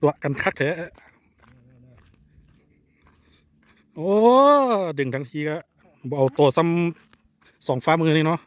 ตัวกันคักเถอะโอ้ ดึงทั้งทีก็บเอาตัวซ้ำสองฟ้ามือนี่เนาะ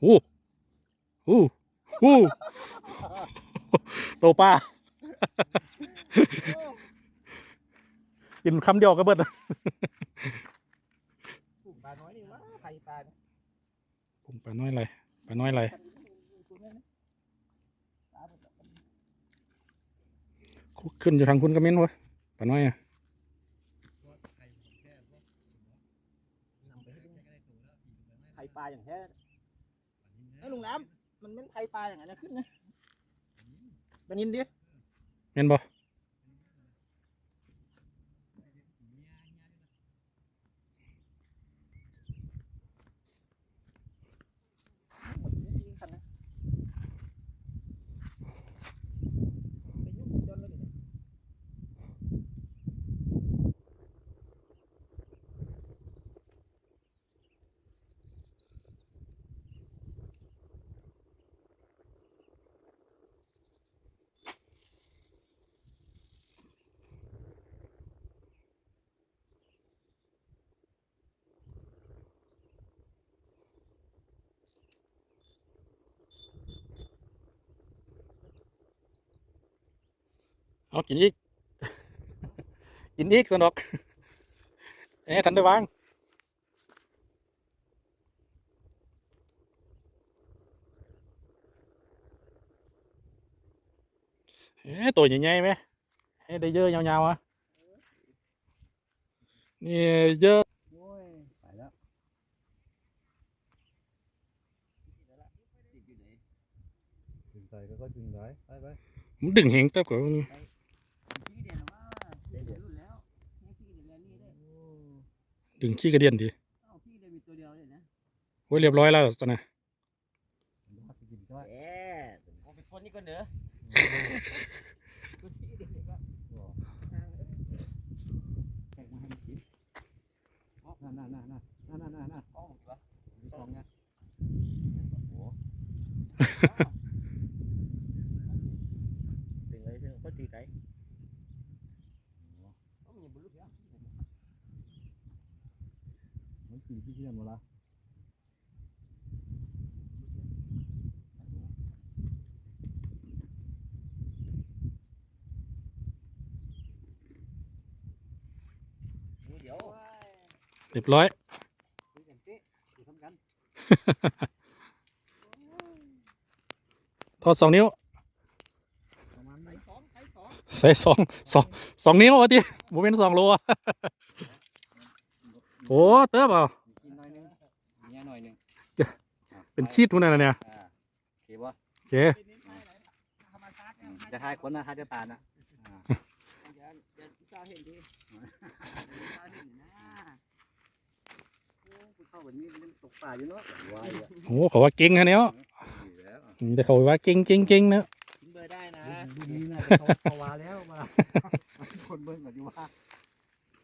โอ้โอ้โอ้ตัวปลากินคำเดียวก็เบิดปุ่มปลาน้อยนี่วะไผ่ปลาเนี่ยผมปลาน้อยไรปลาน้อยไร ขึ้นอยู่ทางคุณก็เม้นวะปลาน้อยอะนำไปให้ลุงไผ่ปลาอย่างแท้ไอ้ลุงน้ำมันเป็นไผ่ปลาอย่างนั้นนะขึ้นนะเป็นยินดิเม้นบ่ หมดนี่คันนะไปยุ่งจนเลยดิ เอากินอีก กินอีกสนุกเอ๊ะทันได้วางเอ๊ะตัวใหญ่ๆไหมให้ได้เยอะยาวๆอะนี่เยอะโอ้ยไปแล้วถึงใจก็ก็ถึงได้ไปไปมันดึงเหงเต้าก็ขี้เด่นว่าเด่นรุ่นแล้วเนี่ยขี้เด่นแล้วนี่ได้ ดึงขี้กระเดียนดีเอ้าขี้เด่นมีตัวเดียวเลยนะโอ้ยเรียบร้อยแล้วสนะมันก็กินก็แหมโอ้เป็นคนนี่ก็เด้อแขกมาให้มันกินน่าน่าน่าน่าน่าน่าน่าน่าอ๋อวะมีทองไงโอ้ถึง เรียบร้อย ทอดสองนิ้วใส่สองสองสองนิ้ววะที่ผมเป็นสองโลโอ้เติบเอาเป็นขี้ทุนอะไรเนี่ยเก๋บ่เก๋จะทายคนนะทายจะตานะ เห็นดีตาเห็นนะโอ้คุณเข้าแบบนี้มันตกป่าอยู่เนาะวายอะโอ้เขาว่าเก่งนะเนี่ยดีแล้วแต่เขาว่าเก่งเก่งเก่งนะกินเบอร์ได้นะรุ่นนี้น่าจะเขาเขาวาแล้วมาคนเบิ่งก็อยู่ว่า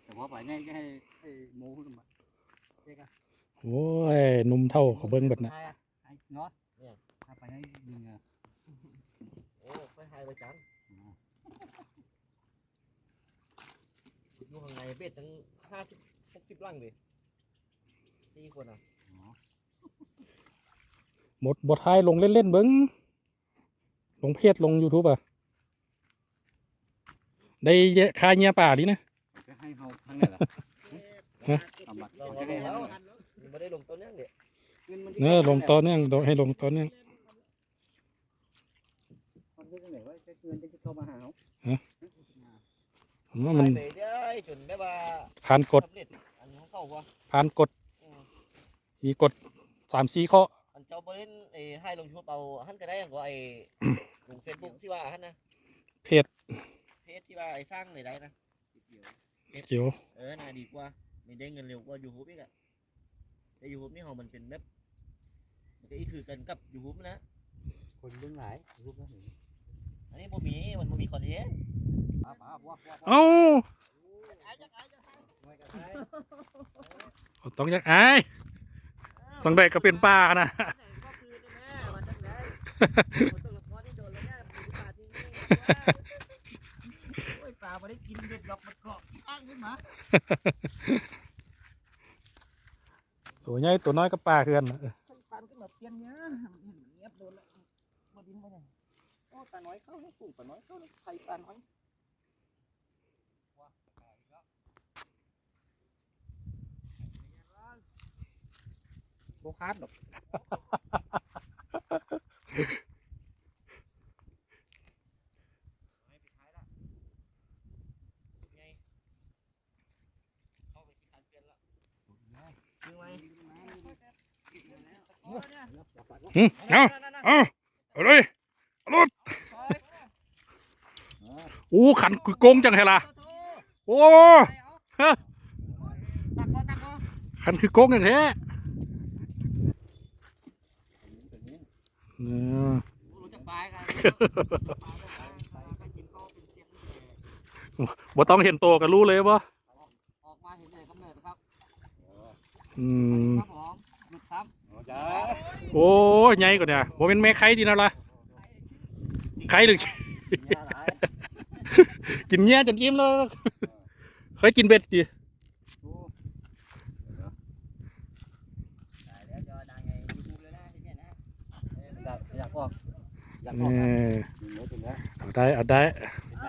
แต่พอไปง่ายก็ให้ให้โม้ขึ้นมาเจ๊กันโอ้ยหนุ่มเท่าเขาเบิ้งเบิดนะไอ้ไอ้เนาะเนี่ยถ้าไปให้ดึงอะโอ้ไปหายไปจังอยู่ข้างในเบ็ดตั้งห้าสิบหกสิบลังเลยี่คนอะหมดบทท้ายลงเล่นๆเบิ้งลงเพจลง YouTube อะ ได้คาเงียป่าดีนะจะให้เขาทั้งนั้นล่ะทำบัตรเราจะได้แล้วไม่ได้ลงต้นยังเด็กเนอลงต้นเนี้ยังให้ลงต้นยังมันผ่านกดผ่านกฎ มีกฎสามสี่ข้ออันเจ้าบริเวณไอ้ให้ลงยูทูบเอาหันก็ได้ก็ไอ้ลงเฟซบุ๊กที่ว่าหันนะเพจเพจที่ว่าไอ้สร้างในใดนะเจียวเออน่าดีกว่าไม่ได้เงินเร็วกว่ายูทูบอีกอะแต่ยูทูบนี่ของมันเป็นแบบมันก็อีคือกันกับยูทูบนะคนเบื้องหลายรูปนั้นอันนี้บ่มีมันบ่มีคอนเทนต์ป้าป้าว้าว้าเอ้าไอ้จะไอ้จะไม่กันได้ต้องอยังไอ้ สังใดก็เป็นป่านะก็คือแม่มันจังไดตัวละครที่โดนแล้วเนี่ยมีปลาจริงโอ้ยปลาไม่ได้กินเด็ดดอกมันเกาะข้างขึ้นมาตัวใหญ่ตัวน้อยก็ปลาเฮือนน่ะใส่ปลาขึ้นมาเปลี่ยนเนี้ยมันเห็นมันเงียบโดนแล้วมาดินไปเนี่ยโอ้ปลาน้อยเข้าแล้วสูงปลาน้อยเข้าแล้วไข่ปลาน้อย บคาดหรอกยังไงหึเอาเอาเอาเลยเอาลุดโอ้ขันคือโกงจังไงล่ะโอ้ตักก่อนตักก่อนขันคือโกงอย่างแท้เออ รู้จักปลายกัน บ่ต้องเห็นโตวก็รู้เลยว่าออกมาเห็นเลยกำเนิดครับอืมครับผมหยุดครับโอ้ยใหญ่กว่าเนี่ยบ่เป็นแม่ไข่ดีนะล่ะไข่หรือกินเงี้ยจนอิ่มแล้วเคยกินเบ็ดดิ โอ้ แล้วจะดังไงยูทูบเลยนะที่เนี่ยนะ อยากอยากออกอยากเอออกครับอเนื้อตัวเนี้ยเอาได้เอาได้ไหน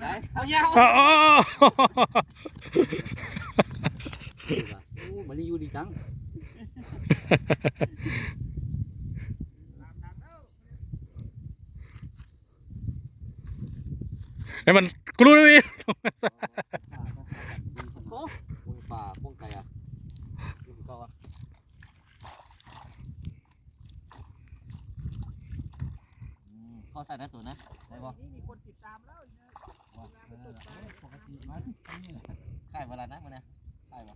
ไหนเอายาวอ๋ออ๋อโอ้มันนี่อยู่ดีจังให้มันกลุ้ย โอ้ยป่าพวกไก่อะอยู่ก็วะข้ อใส่นะตัวนะได้ปะนี่มีคนติดตามแล้วปกติมันขายเวลานะมันนะขายปะ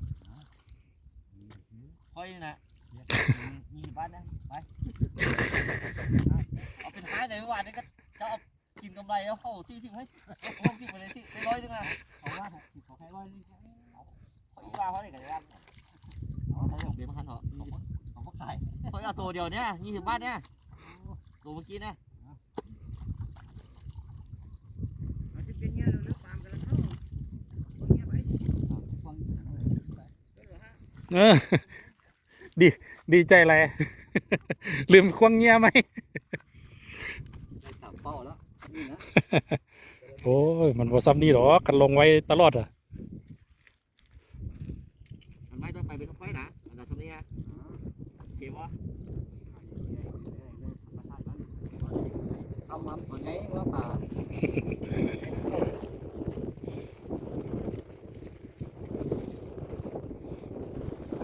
ค่อยนะยี่สิบบาทนะไปเอาเป็นท้ายในเมื่อวานนี้ก็จะเอากินกำไรแล้วเข้าที่ที่ให้หกสิบไปเลยที่ได้ร้อยนึงอะเขาว่าหกสิบเขาแค่ร้อยนึงเขาอีกว่าเขาได้กันยังเอาเขาบอกเดี๋ยวมาหันเหรอเขาก็ขายเขาเอาตัวเดียวเนี่ยยี่สิบบาทเนี่ยตัวเมื่อกี้เนี่ย มันจะเป็นเงี้ยเราเลือกปามกันแล้วเข้าเงี้ยไป เออ ดี ดีใจอะไร ลืมควงเงี้ยไหมได้สามเป้าแล้วนี่นะโอ้ย มันบ่ซ้ำนี่หรอกกันลงไว้ตลอดอะทำไมต้องไปเป็นค่อยนะอันนั้นทำนี่ฮะโอเควะทำมันก่อนไงว่าป่า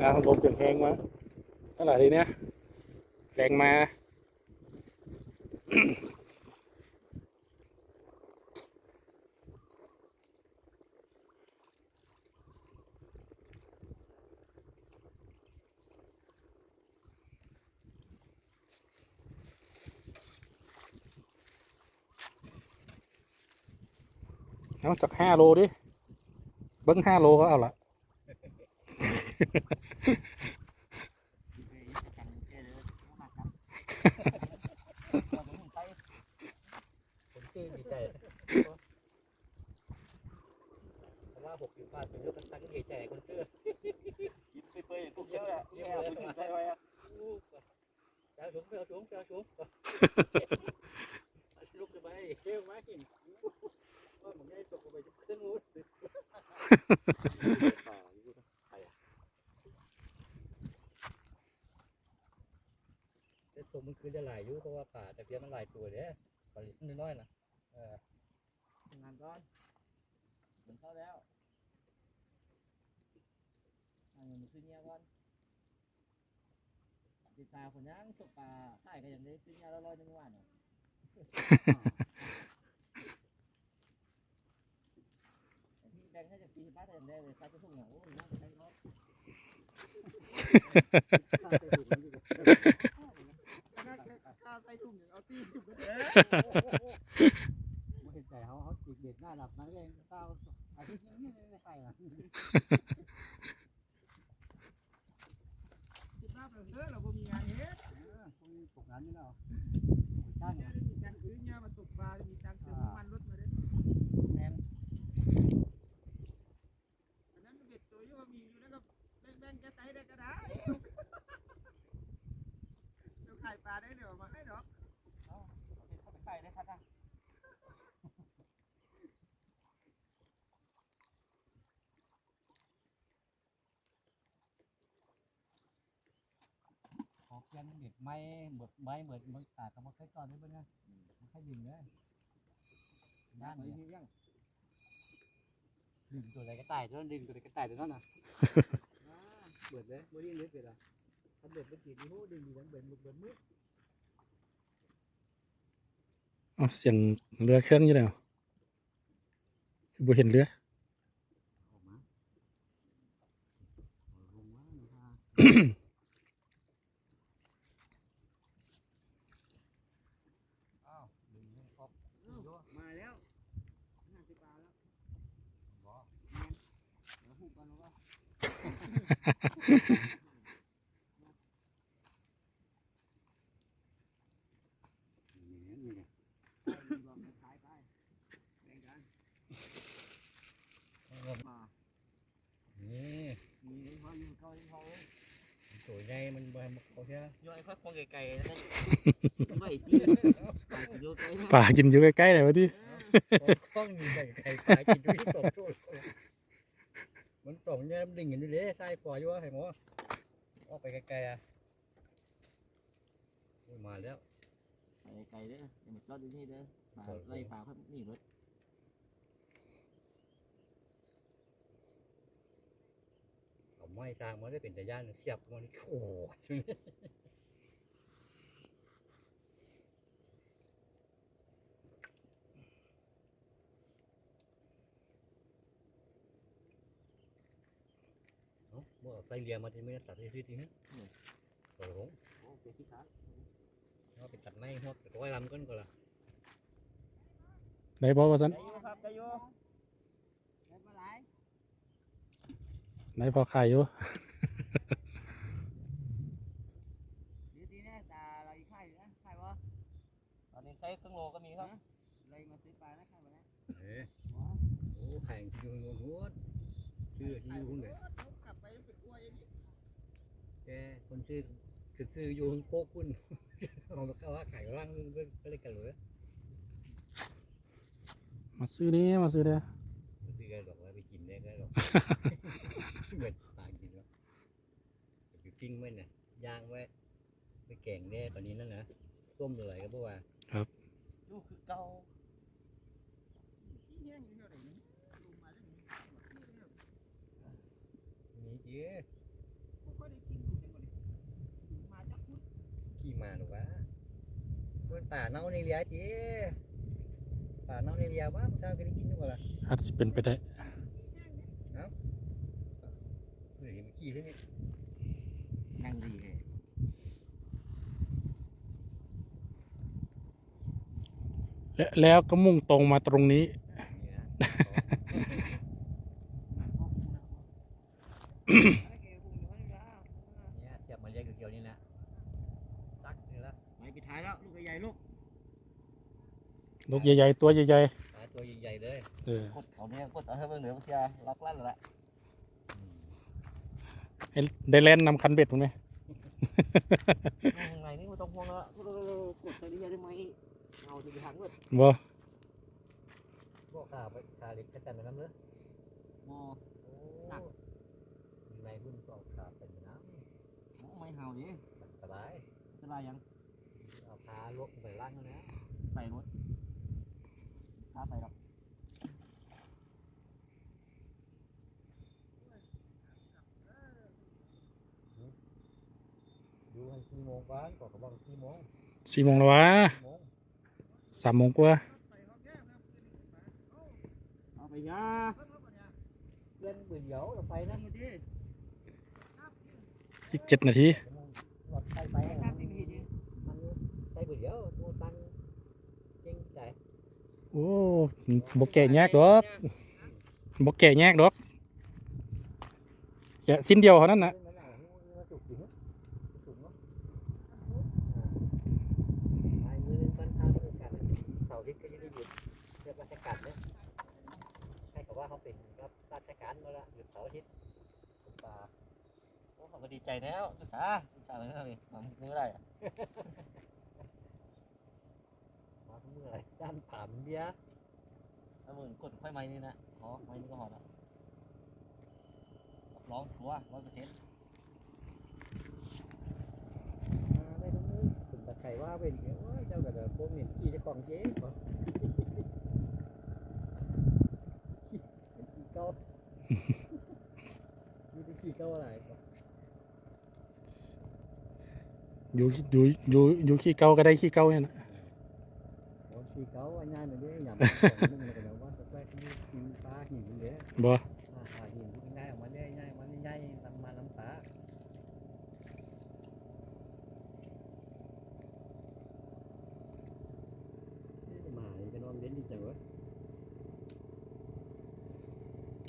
อะลมเปลี่ยนแหงมาเท่าไหร่ทีเนี้ ผมชื่อดีใจเพราะว่าหกสิบบาทเป็นเรื่องตั้งใจแจกคนชื่อกินไปเปื่อยๆกูเยอะแหละแย่คุณใส่ไว้อะเจ้าถุงเจ้าถุงเจ้าถุงลุกขึ้นไปเที่ยวมากินก็ผมได้ตกไปจะขึ้นนู้นแต่สมมันคือจะหลายอยู่เพราะว่าป่าแต่เพียงมันหลายตัวเนี่ยปล่อยน้อยๆนะ งานก่อน ถึงเข้าแล้วอันนี้มันคือเงี้ยก่อนติดตาคนยังตกปลาใส่ก็ยังได้คือเงี้ยแล้วร้อยหนึงวันเนาะพี่แบงค์ให้จากปีบ้านแต่ยังได้เลยใส่กระทุ่งเหรอโอ้ยน่าจะได้รถข้าใส่ถุงเอาตีถุงก็ได้ไม่เห็นใจเขาเขาจิกเด็ดหน้าหลับนั่นเองเต้าอ ไม่ไปหรอกคิดว่าเราเด้เราบ่มีงานเฮ็ดเออคงตกงานอยู่แล้วจ้างเนี่ยมีการอื้อเนี่ยมาตกปลา มีการเติมน้ำมันรถมาเด้อแมนอันนั้นเบ็ดตัวอยู่ก็มีอยู่แล้วก็แบ่งๆกันใส่ได้ก็ได้เราขายปลาได้เดี๋ยวมาให้ดอกเอาเอาไเข้าไปใส่ได้ครับน เพียนเด็ดไม้เบิดไม้เบิดเบิดตากกับบ่เคยตอนได้เบิ่งนะมันให้ดึงเลยด้านนี้ยังดึงตัวใดก็ตายตัวนั้นดึงตัวใดก็ตายตัวนั้นน่ะเบิดเลยบ่ได้เลือกเลยล่ะถ้าเบิดบ่ติดนี่โหดึงอยู่ทั้งเบิดเบิดมืดอ๋อเสียงเรือเครื่องอยู่แล้วคือบ่เห็นเรือออกมาลงมาหน่อยค่ะอ้าวดึงให้ครบดึงด้วย มาแล้วห้าสิบปลาแล้ว บ่ เดี๋ยวหุบกันแล้วก็นี่นี่ไงลอง สียย้อยค่อยควงไก่ๆนะไม่ตีปลาจะโยไก่นะปลากินอยู่ใกล้ๆเลยวะที่ข้องนี่ไก่ไก่ปลากินอยู่ที่ตกโทษมันตกเนี่ยมันดิ่งกันอยู่เลยใส่ปล่อยอยู่ว่าให้หมอออกไปไกลๆอะโอ้ยมาแล้วไก่เด้ออย่ามาจอดอยู่นี่เด้อปลาไล่ปลาเขาหนีรถเอาไม้สร้างมาได้เป็นตะย่านเสียบมันนี่โอ้ยเอ้าบ่เอาใส่เรียมาที่ไม่ได้ตัดที่ที่นี่โอ้โห โอ้เจ๊ที่ขาเอาไปตัดไม้หัวตัวไอ้ลำก้นก่อนละได้บ่ว่าซั่นได้อยู่ครับได้อยู่ได้ปลาไหลได้พอขายอยู่ดีดีนะตาเราอีกไข่นะไข่วะตอนนี้ใช้ครึ่งโลก็มีครับเลยมาซื้อปลานะไข่มาแล้วเอ้ยโอ้แข่งอยู่งงหัวชื่อที่อยู่หุ่นเลย กลับไปเป็นกล้วยนี่ แกคนชื่อคือชื่ออยู่หุ่นโคกุนเอามาเข้าว่าไก่ร่างเบิ่งก็เลยกันเลยมาซื้อนี่มาซื้อเด้อซื้อกันหรอกว่าไปกินได้ก็หรอกเหมือนปลากินแล้วอยู่กิ้งไว้น่ะย่างไว้ไปแกงแน่ตอนนี้นั่นนะต้มอะไรก็บ่ว่าลูกคือเก่าที่แห้งอยู่เท่าไหร่นี่ลงมาแล้วนี่นี่เอ๊ะ บ่ค่อยได้กินดูจังบ่นี่มาจากพุทธ ขี่มาหรอวะ เพิ่นป่าเน่าในเลียเจ๊ป่าเน่าในเลียว่ามันเช้าก็ได้กินด้วยล่ะอาจสิเป็นไปได้เฮ้ยมันขี้ที่นี่นั่งดีเลยและแล้วก็มุ่งตรงมาตรงนี้ นี่นะ อะไรเกี่ยวกับพวกนี้วะ เนี่ยเสียบมาเลี้ยงเกี่ยวๆนี่นะตักนี่ละ ไปปิดท้ายแล้วลูกใหญ่ๆลูก ลูก ใหญ่ๆตัวใหญ่ปลาตัวใหญ่ๆเลยๆเออ กดเอาเนี่ยกดเอาให้เบิ่งเหนือเสียล็อกลั่นแล้วละอืมให้ได้แล่นนำคันเบ็ดผมไหมข้างในนี่ไม่ต้องห่วงแล้วกดตะลีได้ไหมเอาที่ไปทางเว้ยบ่พวกขาไปขาเล็กจะกันไปน้ำเนื้อมอ หนักในรุ่นก็ขาเป็นน้ไม่เห่าดิำอันตรายจะลายยังเอาขาลกไปล่างแล้วนะใส่รถ ข้าใส่หรอกดูให้กี่โมงบ้านบอกเขาบอกกี่โมงสี่โมงแล้ววะกี่โมงสามโมงกว่าเอาไปยาเล่นเบื่อเดียวเราไปนะอีกเจ็ดนาทีหลอดไปไปมันไปเบื่อเดียวโน่นตันจริงใจ โอ้บ่แก่ยากดอกบ่แก่ยากดอกแค่สิ้นเดียวเท่านั้นน่ะสุกอยู่สุกเนาะไอ้มือมันทำให้กันเสาร์อาทิตย์ก็ยังได้หยุดเรียกราชการเนี่ยให้กับว่าเขาเป็นรับราชการมาละหยุดเสาร์อาทิตย์ป่าโอ้เขาก็ดีใจแล้วศึกษาศึกษาเลยนะนี่มามือได้อะ มาเมื่อไหร่ด้านถามเบียร์ถ้ามึงกดค่อยไม้นี่นะขอไม้นี่ก็พอละรับรองชัวร์ร้อยเปอร์เซ็นต์มาได้ทั้งนู้นถึงตะไคร่ว่าเป็นอย่างเงี้ยโอ้ยเจ้ากับแต่พวกเห็นขี้เจะกล่องเจ๊ก่อนขี้เป็นขี้เก้ามีแต่ขี้เก้าอะไรก่อนอยู่อยู่อยู่อยู่ขี้เก่าก็ได้ขี้เก่าเนี่ยนะ โอ้ขี้เก้าอันนั้นเดี๋ยวหยำของมึงแล้วก็เดี๋ยวว่าจะไปกินปลาหินเด้อบ่ปลาหินที่ง่ายออกมาได้ง่ายมันง่ายตำมาน้ำตานี่หมานี่ก็นอนเล่นดีจังวะ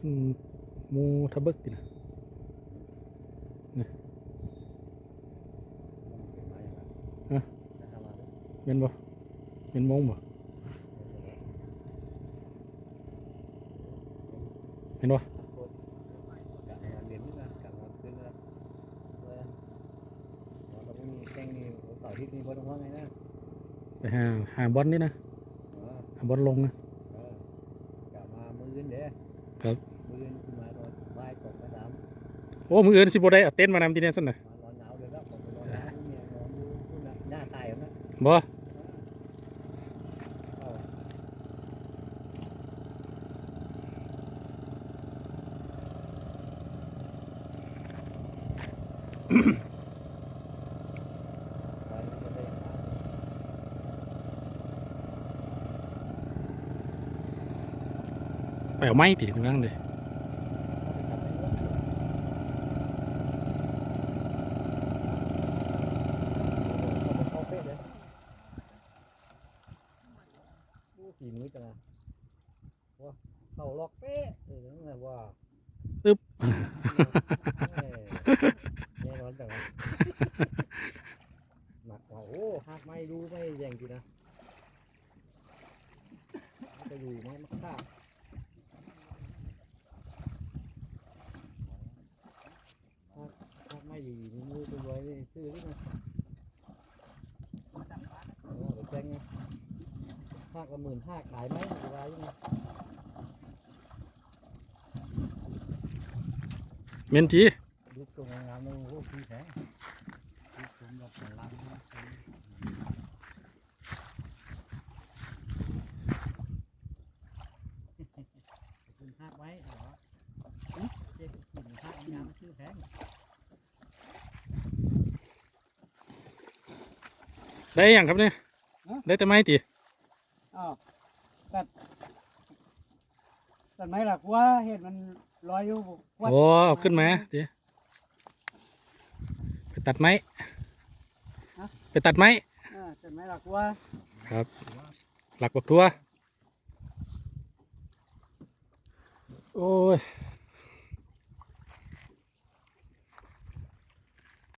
อืมหมูทะเบิกตินะมันเป็นไม้อะไรฮะจะทำอะไรเป็นบ่เป็นมงบ่ เห็นบ่กะมาเรียนนี่นะกะมามบด้ว่าไงนะไปหาหาบอลนี่นะหาบอลลงนะเออกะมามืออื่นเด้ครับมืออื่นขึ้นมาตอนบ่ายก่อนมาสามโอ้มืออื่นสิบ่ได้เอาเต็นท์มานำที่นี่ซั่นน่ะมานอนหนาวเลยแล้วผมไปนอนหนาวเนี่ยนอนดูนู่นน่ะหน้าตายแล้วนะ บ่ เอา ไปก็ได้อย่างนั้น ไปเอาไม้ติตรงนั้นเลยฝีมือจังอะว่าเข้าล็อกเป๊ะเลยนั่นแหละว่าอึ๊บแน่นอนจังวะหนักว่าโอ้หักไม่ดูไม่แย่งจริงนะจะอยู่ไหมมักฆ่าหักหักไม่ดีมีมือเป็นรอยนี่ซื้อหรือไงเออเดี๋ยวแจ้งไง หักละหมื่นห้าขายไหมเวลายังไงเมนทีดูตรงงามๆเลยโอ้โหพี่แพงดูชมแบบหลังนะคุณหักไว้เหรอเจ๊กินหักงามชื่อแพงได้ยังครับเนี่ยได้แต่ไม้ติ อ้าวตัดตัดไม้หลักว่าเห็นมันลอยอยู่วัดโอ้เอาขึ้นมาติไปตัดไม้ไปตัดไม้อ่าตัดไม้หลักว่าครับ หลักบักทัวโอ้ย